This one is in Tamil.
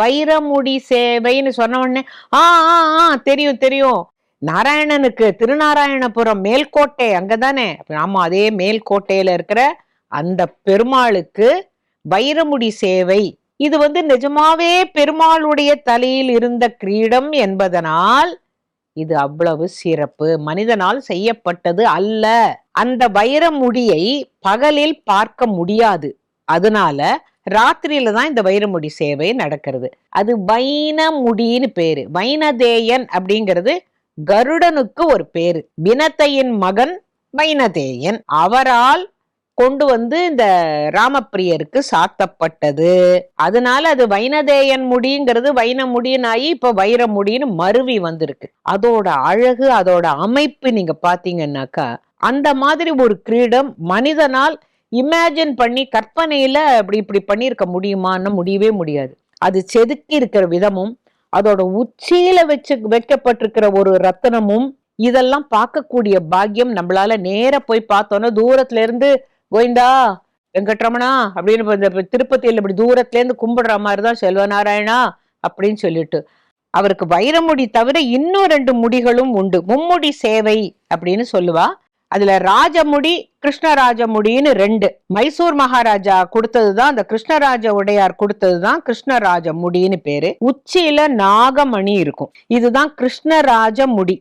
வைரமுடி சேவைன்னு சொன்ன உடனே ஆ ஆ ஆ தெரியும் தெரியும். நாராயணனுக்கு திருநாராயணபுரம் மேல்கோட்டை அங்கதானே? ஆமா அதே மேல்கோட்டையில இருக்கிற அந்த பெருமாளுக்கு வைரமுடி சேவை. இது வந்து நிஜமாவே பெருமாளுடைய தலையில் இருந்த கிரீடம் என்பதனால் இது அவ்வளவு சிறப்பு. மனிதனால் செய்யப்பட்டது அல்ல. அந்த வைரமுடியை பகலில் பார்க்க முடியாது. அதனால ராத்திரியில தான் இந்த வைரமுடி சேவை நடக்கிறது. அது வைனமுடின்னு பேரு. வைனதேயன் அப்படிங்கிறது கருடனுக்கு ஒரு பேரு. வினத்தையின் மகன் வைனதேயன். அவரால் கொண்டு வந்து இந்த ராமப்பிரியருக்கு சாத்தப்பட்டது. அதனால அது வைனதேயன் முடிங்கிறது வைன முடினாயி இப்ப வைர முடின்னு மருவி வந்திருக்கு. அதோட அழகு அதோட அமைப்பு நீங்க பாத்தீங்கன்னாக்கா அந்த மாதிரி ஒரு கிரீடம் மனிதனால் இமேஜின் பண்ணி கற்பனையில அப்படி இப்படி பண்ணியிருக்க முடியுமான்னு முடியவே முடியாது. அது செதுக்கி இருக்கிற விதமும் அதோட உச்சியில வச்சு வைக்கப்பட்டிருக்கிற ஒரு ரத்தனமும் இதெல்லாம் பார்க்கக்கூடிய பாக்கியம் நம்மளால நேர போய் பார்த்தோன்னா தூரத்துல இருந்து கோவிந்தா வெங்கட்ரமணா அப்படின்னு இந்த திருப்பதியில் இப்படி தூரத்துல இருந்து கும்பிடுற மாதிரி தான் செல்வநாராயணா அப்படின்னு சொல்லிட்டு. அவருக்கு வைரமுடி தவிர இன்னும் ரெண்டு முடிகளும் உண்டு. மும்முடி சேவை அப்படின்னு சொல்லுவா. அதுல ராஜமுடி கிருஷ்ணராஜமுடின்னு ரெண்டு. மைசூர் மகாராஜா கொடுத்ததுதான் அந்த கிருஷ்ணராஜ உடையார் கொடுத்ததுதான் கிருஷ்ணராஜ முடின்னு பேரு. உச்சியில நாகமணி இருக்கும். இதுதான் கிருஷ்ணராஜ முடி